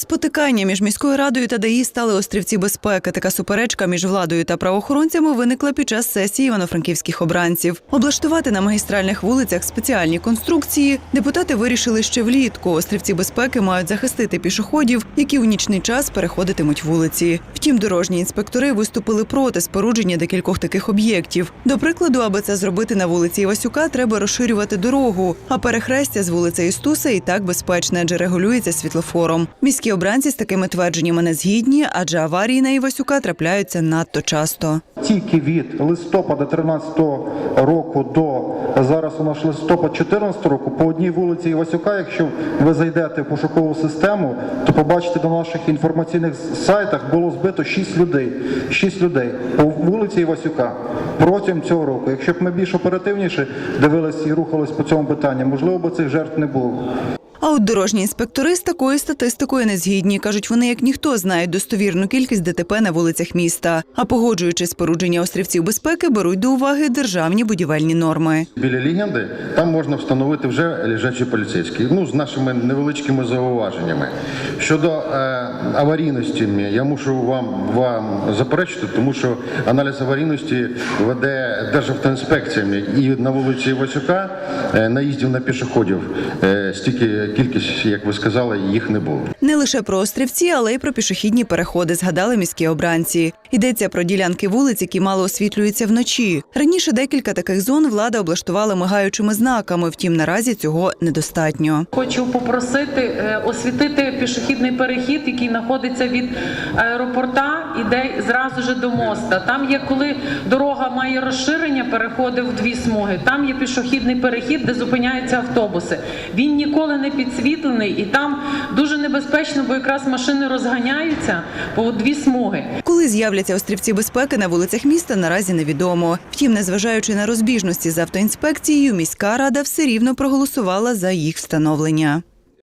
спотикання між міською радою та ДАІ стали острівці безпеки. Така суперечка між владою та правоохоронцями виникла під час сесії івано-франківських обранців. Облаштувати на магістральних вулицях спеціальні конструкції депутати вирішили ще влітку. Острівці безпеки мають захистити пішоходів, які у нічний час переходитимуть вулиці. Втім, дорожні інспектори виступили проти спорудження декількох таких об'єктів. До прикладу, аби це зробити на вулиці Івасюка, треба розширювати дорогу. А перехрестя з вулиці Істуса і так безпечне, адже регулюється світлофором. Міські обранці з такими твердженнями не згідні, адже аварії на Івасюка трапляються надто часто. Тільки від листопада 13 року до зараз у нас листопад 14 року по одній вулиці Івасюка, якщо ви зайдете в пошукову систему, то побачите на наших інформаційних сайтах було збито 6 людей. 6 людей по вулиці Івасюка протягом цього року. Якщо б ми більш оперативніше дивилися і рухались по цьому питанню, можливо б цих жертв не було. А от дорожні інспектори з такою статистикою не згідні. кажуть, вони як ніхто знають достовірну кількість ДТП на вулицях міста. А погоджуючи спорудження острівців безпеки, беруть до уваги державні будівельні норми. Біля легенди там можна встановити вже лежачі поліцейські. Ну з нашими невеличкими зауваженнями. Щодо е, аварійності, я мушу вам вам заперечити, тому що аналіз аварійності веде Державтоінспекціями і на вулиці Васюка е, наїздів на пішоходів е, стільки кількість, як ви сказали, їх не було. Не лише про острівці, але й про пішохідні переходи згадали міські обранці. Йдеться про ділянки вулиць, які мало освітлюються вночі. Раніше декілька таких зон влада облаштувала мигаючими знаками. Втім, наразі цього недостатньо. Хочу попросити е, освітити пішохідний перехід, який знаходиться від аеропорта, іде зразу ж до моста. Там є коли дорога має розширення, переходить в дві смуги. Там є пішохідний перехід, де зупиняються автобуси. Він ніколи не підсвітлений, і там дуже небезпечно, бо якраз машини розганяються по дві смуги. Коли з'являться острівці безпеки на вулицях міста, наразі невідомо. Втім, незважаючи на розбіжності з автоінспекцією, міська рада все рівно проголосувала за їх встановлення.